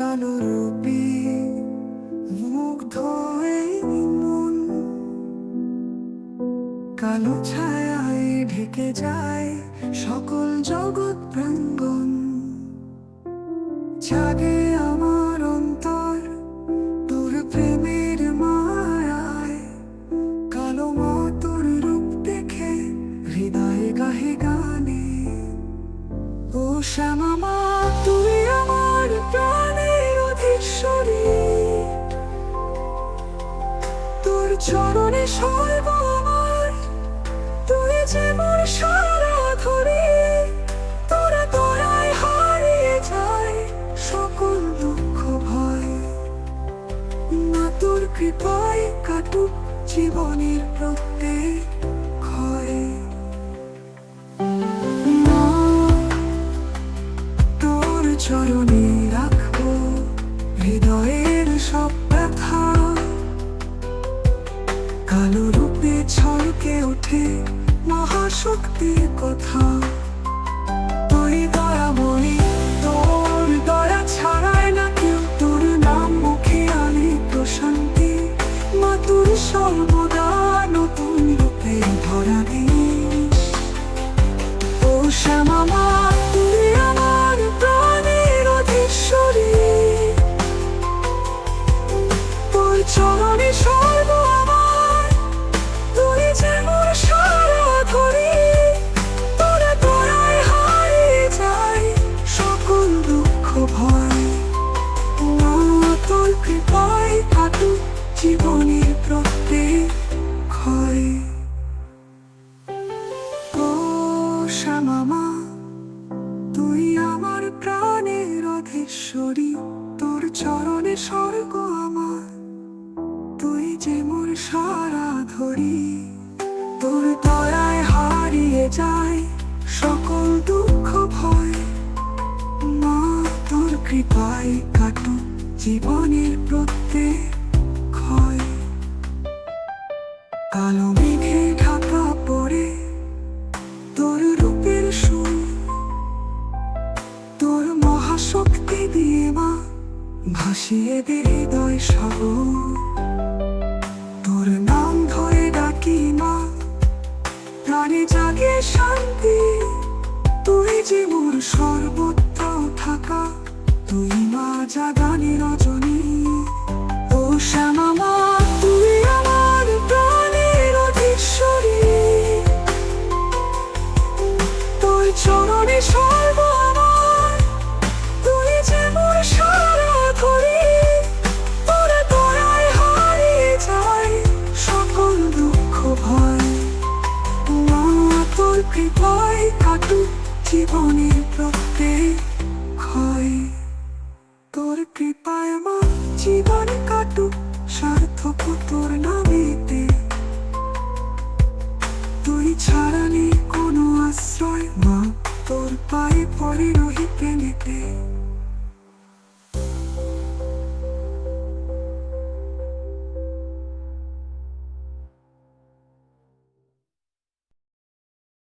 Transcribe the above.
রূপী মুগ্ধ এই মন। কালো ছায়ায় ঢেকে যায় সকল জগৎ প্রাঙ্গণ। জাগে আমার অন্তর তোর প্রেমের মায়ায়। কালো মা রূপ দেখে হৃদয়ে গাহে গানে। ও শ্যামা অধীশ্বরী তোর চরণে সর্ব আমার। তুই যে সারা ধরে, তোরা দয়ায় হারিয়ে যায় সকল দুঃখ ভয়। না তোর কৃপায় কাটুক জীবনের প্রত্যেক। ছলকে ওঠে মহাশক্তির কথা। তুই দয়াময়ী, তোর দয়া ছাড়ায় না কেউ। তোর নাম মুখে আনে প্রশান্তি। মা তুই সর্বদা জীবনের প্রত্যেক ক্ষয় ও শ্যামা মা তুই আমার প্রাণের অধীশ্বরী, তোর চরণে স্বর্গ আমার। তুই যে মোর সারা ধরি তোর দয়ায় হারিয়ে যায় সকল দুঃখ ভয়। মা, তোর কৃপায় কাটুক জীবনের প্রত্যেক কালো মেঘে ঢাকা পড়ে তোর রূপের সুর, তোর মহাশক্তি দিয়ে মা ভাসিয়ে দে হৃদয় তোর নাম ধরে ডাকি মা, প্রাণে জাগে শান্তি। তুই যে মোর সর্বত্র থাকা, তুই মা জাগানি রজনী কৃপায় কাটুক জীবনে প্রত্যেক ক্ষয়। তোর কৃপায় মা জীবন কাটুক, সার্থক তোর নামেতে। তুই ছাড়া কোনো আশ্রয় মা, তোর পায়ে পড়ে রহি প্রেমেতে।